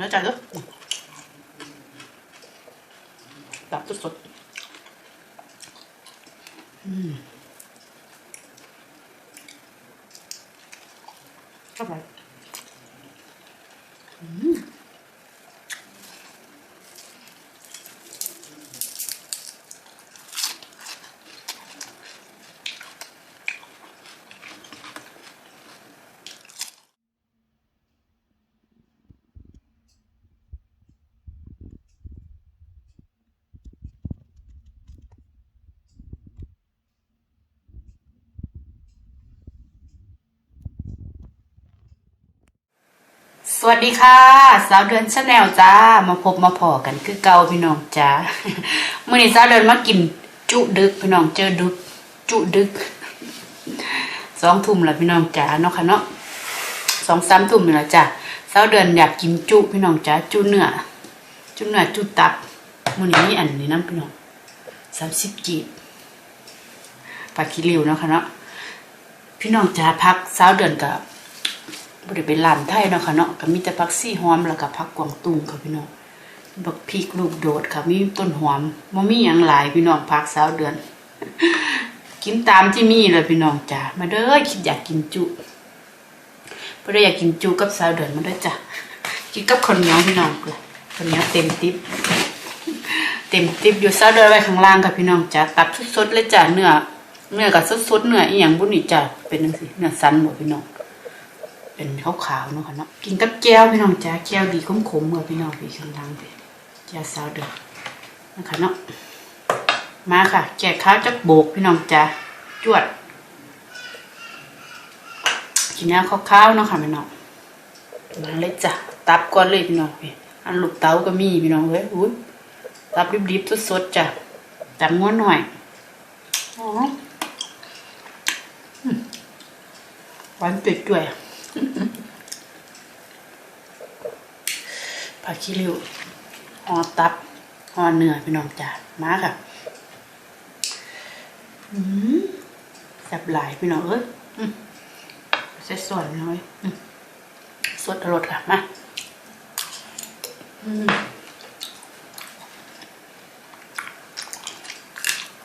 แล้วจ่ายด้วยตับสดๆอืมเข้าไปอืม สวัสดีค่ะ สาวเดือนชาแนลจ้า มาพบมาพอกันคือเก่าพี่น้องจ้าเมื่อนี้สาวเดือนมากิน จุดึกพี่น้องเจอดึก จุดึกสองทุ่มล้วพี่น้องจ้าเนาะค่ะเนาะสองสามทุ่มนี่ละจ้าสาวเดือนอยากกินจุพี่น้องจ้าจุเนื้อจุเนื้อจุตับมื่อนี้อันนี้น้ำพี่น้องสามสิบกีบปลาคิริวเนาะค่ะเนาะพี่น้องจ้าพักสาวเดือนกับ บริเป็นร้านไทยเนาะค่ะเนาะก็มีแต่ผักซี่หอมแล้วก็ผักกวางตุ้งค่ะพี่น้องบักพริกลูกโดดค่ะมีต้นหอมบ่มีหยังหลายพี่น้องผักสาวเดือน กินตามที่มีเลยพี่น้องจ้ามาเด้อคิดอยากกินจุบ่ได้อยากกินจุกับสาวเดือนมาเด้อจ้ะกินกับข้าวเหนียวพี่น้องเลยข้าวเหนียวเต็มติ๊บเต็มติ๊บอยู่สาวเดือนไว้ข้างล่างค่ะพี่น้องจ้าตัดสดๆเลยจ้ะเนื้อเนื้อกับสดๆเนื้ออีหยังบุนี่จ้ะเป็นจังซี่เนื้อสันบ่พี่น้อง เป็นขาวๆเนาะค่ะเนาะกินกับแก้วพี่น้องจ้าแก้วดีขมๆเมื่อพี่น้องพี่ข้างล่างพี่แก้วซาวเดือดนะคะเนาะมาค่ะ แจกข้าวจักโบกพี่น้องจ้าจวดกินน้ำข้าวๆเนาะค่ะพี่น้องมาเลยจ้ะตับก่อนเลยพี่น้องพี่อันลูกเต๋าก็มีพี่น้องเอ้ยอุ้ยตับดิบๆสดๆจ้ะตับง้วนหน่อยอ๋อหวานติดด้วย ผักขี้ริ้วหอตับหอเนื้อพี่น้องจ้ามาค่ะแซ่บหลายพี่น้องเอ้ยอืมใส่ส่วนน้อยสดอรสค่ะมาอืม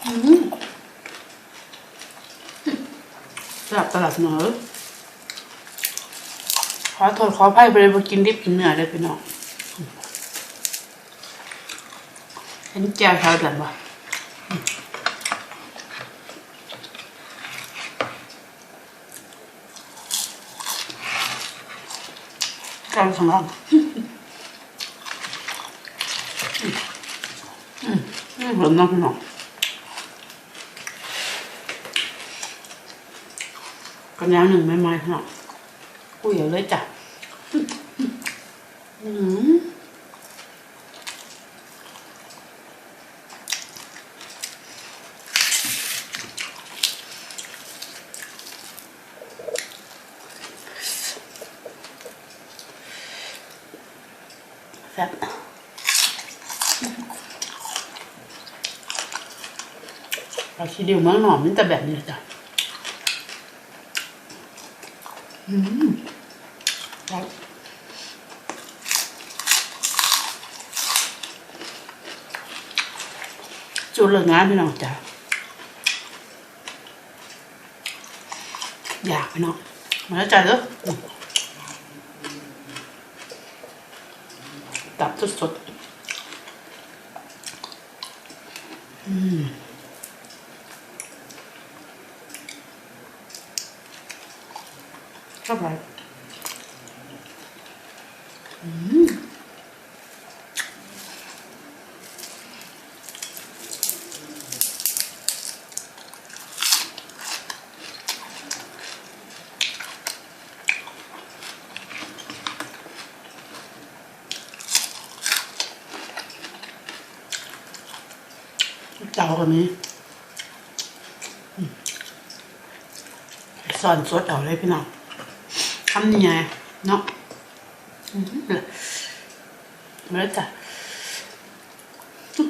อืมแซ่บตลาดเนื้อ ขอโทษขออภัยไปเลยมากินดิบกินเนื้อเลยพี่น้องเห็นแก้วชาวเดือนปะแก้วสองรอบอืมอืมหลือน้องพี่น้องกันยาวหนึ่งไม่ไม่พี่น้อง อุ้ยเลยจ้ะอืมแซ่บเราคิดเดียวเมืองหนอมมันจะแบบนี้จ้ะ อืมครับจูเลิกงานพี่น้องจ้ะอยากพี่น้องมาแล้วจ้ะเด้อตับสดๆอืม ชอบอะไรอืมเตากันนี้อืมสอนสดเอาเลยพี่น้อง ทำยังไงเนาะอืมมาแล้วจ้ะ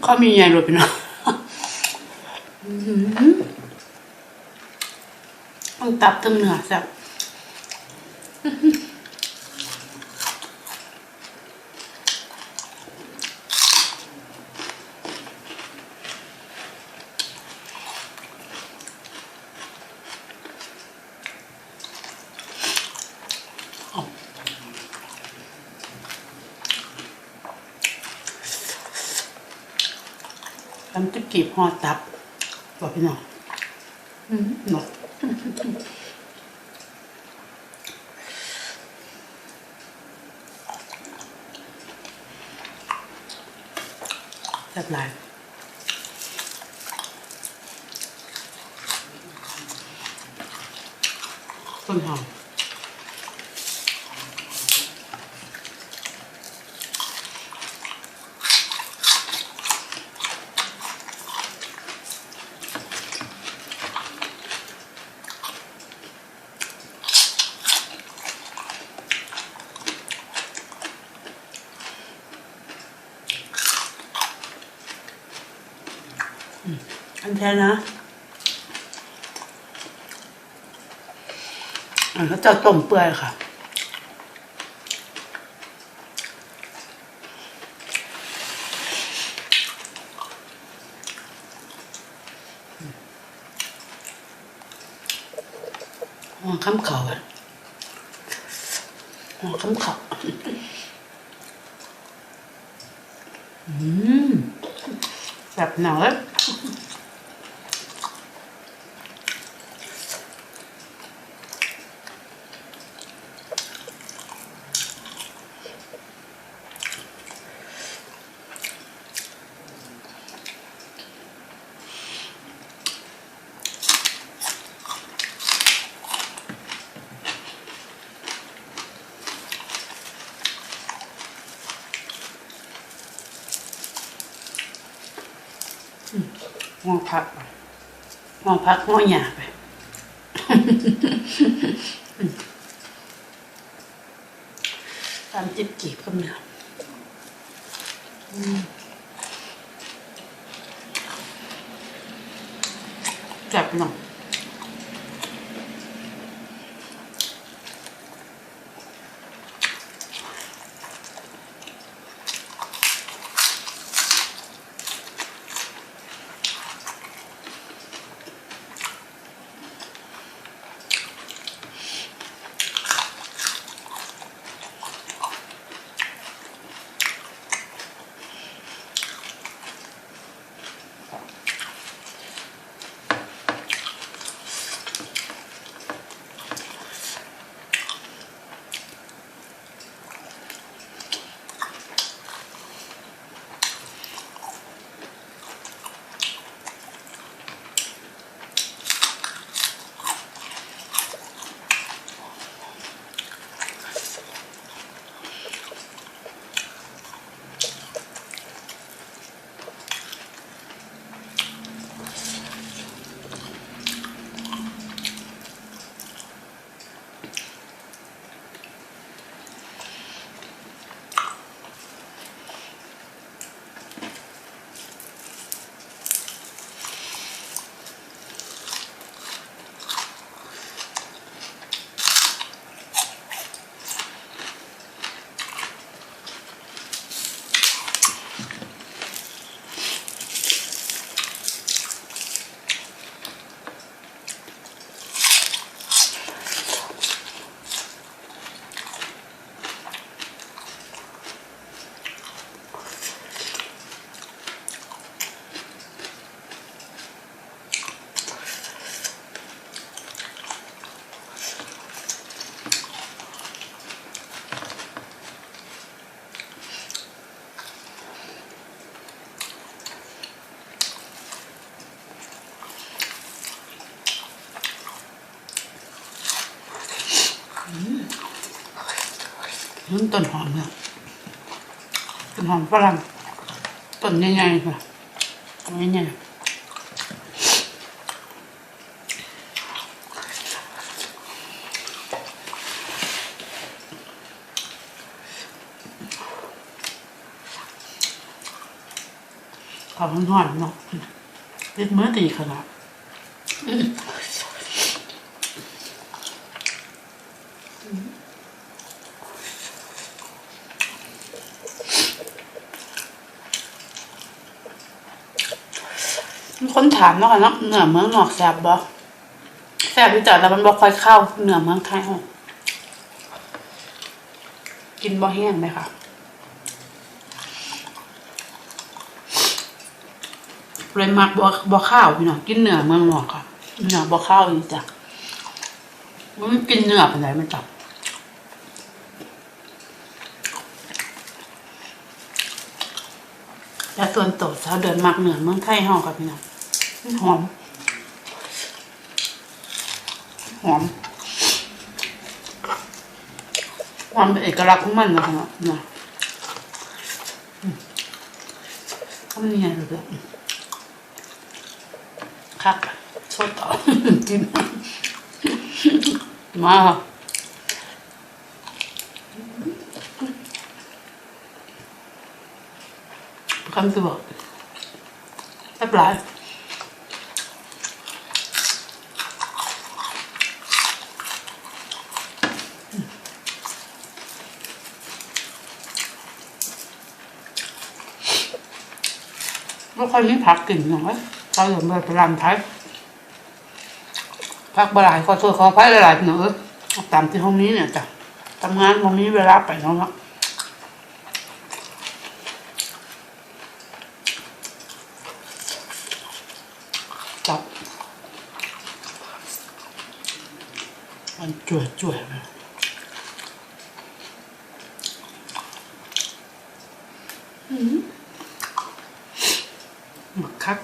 เขามียังไงรถพี่น้องอืมต้องตับตั้งเนื้อแซ่บ ทำ จิ๊บกีบห่อตับบอกพี่น้องอืมเนาะแซ่บหลายต้นหอม อันแท้นะอันก็จะต้มเปื่อยค่ะหัวข้ามเขาอะหัวข้ามเขาอืมแบบหนาวเลย งอพักงอพักงอหยาไปตามจิบจีบกับเนื้ออืมจับหน่อย นี่ต้นหอมเนี่ยต้นหอมฝรั่งต้นใหญ่ๆค่ะใหญ่ๆขอบคุณหอนเนาะเล็ดเมื่อตีขนาด มีคนถามเนาะค่ะเนาะเหนือเมืองนอกแซบบ่แซบที่จัดแล้วมันบ่ค่อยเข้าเหนือเมืองไทยห้อกินบ่แห้งไหมคะเลยมักบ่บ่ข้าวพี่น้องกินเนื้อเมืองนอกค่ะเนื้อบ่ข้าวอีจ้ะมันกินเนื้อเป็นไรมันจับ แล้วส่วนโตสาวเดินมักเหนือเมืองไทยห้องกับพี่น้องหอม หอมความเป็นเอกลักษณ์ของมันนะคะนะอืมทำยังไงเลยครับสดต่อกินมาค่ะ คำตัวแซ่บหลายไม่ค่อยมีผักกินอย่างไรเราอยู่เมื่อไปรำไทยพักบหลายขอโทษขออภัยหลายๆพี่น้องตามที่ห้องนี้เนี่ยจ้ะทำงานห้องนี้เวลาไปเนาะครับจับมัน จุ๋ยจุ๋ยหมักคัก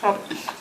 ครับ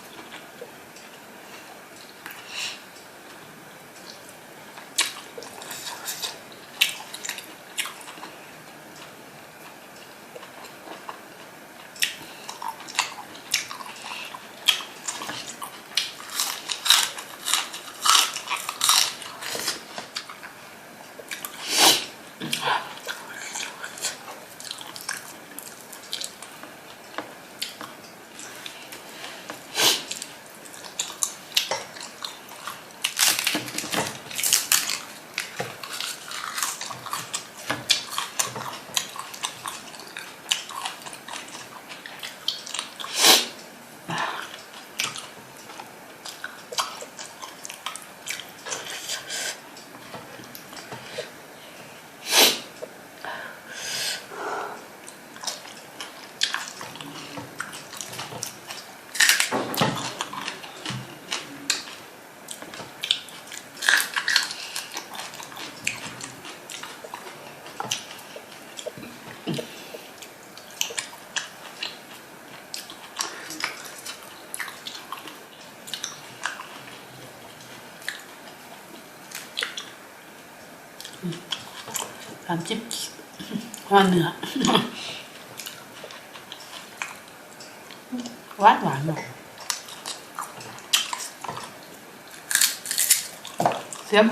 สามจิบหวานเนื้อหวานหวานหน่อยเสียบ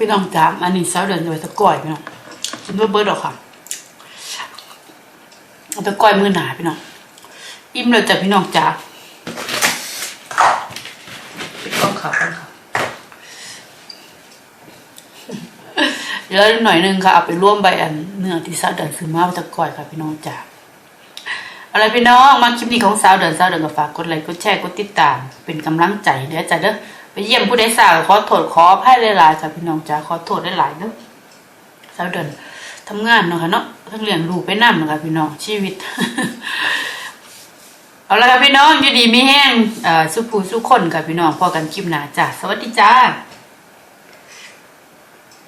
พี่น้องจ๋าอันนี้สาวเดินโดยตะก้อยพี่น้องกินด้วยเบิร์ดหรอกค่ะเอาตะก้อยมือหนาพี่น้อง อิ่มเลยจ้ะพี่น้องจ๋าปิดกล้องขาวกันค่ะเดี๋ยวหน่อยหนึงค่ะเอาไปร่วมใบอันเนื้อที่สาวเดินซื้อมาตะก้อยค่ะพี่น้องจ๋าเอาละไรพี่น้องมาคลิปนี้ของสาวเดินสาวเดินก็ฝากกดไลค์กดแชร์กดติดตาม เป็นกำลังใจเดี๋ยวจะเด้อ ไปเยี่ยมผู้ได้สาวขอโทษขออภัยหลายๆค่ะพี่น้องจ้าขอโทษหลายๆเนาะสาวเดินทำงานเนาะค่ะเนาะทั้งเลี้ยงลูกไปนั่นะคะพี่น้องชีวิต เอาละค่ะพี่น้องอยู่ดีไม่แห้งสุภูสุคนค่ะพี่น้องพอกันคลิปหนาจ้ะสวัสดีจ้า